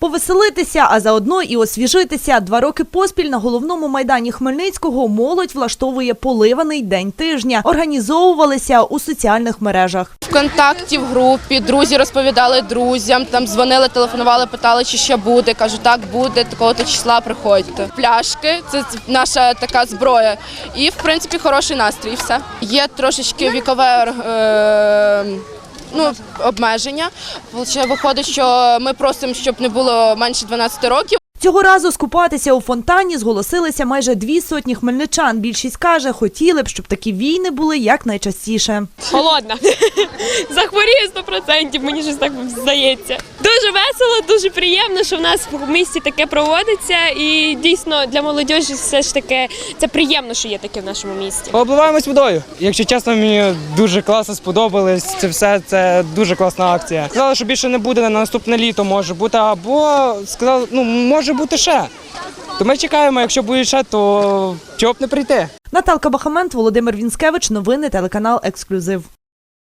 Повеселитися, а заодно і освіжитися. Два роки поспіль на головному майдані Хмельницького молодь влаштовує поливаний день тижня. Організовувалися у соціальних мережах. ВКонтакті в групі, друзі розповідали друзям, там дзвонили, телефонували, питали, чи ще буде. Кажу, так буде, такого-то числа приходьте. Пляшки це наша така зброя. І в принципі хороший настрій. Все є трошечки вікове. Е- Ну, обмеження. Виходить, що ми просимо, щоб не було менше 12 років. Цього разу скупатися у фонтані зголосилися майже дві сотні хмельничан. Більшість каже, хотіли б, щоб такі війни були якнайчастіше. Холодна. Захворію 100%, мені щось так здається. Дуже весело, дуже приємно, що в нас в місті таке проводиться. І дійсно для молодіжі все ж таки це приємно, що є таке в нашому місті. Обливаємось водою. Якщо чесно, мені дуже класно сподобалось. Це все це дуже класна акція. Сказали, що більше не буде на наступне літо, може бути, або сказали, ну може бути ще. То ми чекаємо, якщо буде ще, то чого б не прийти. Наталка Бахамент, Володимир Вінськевич. Новини телеканал Ексклюзив.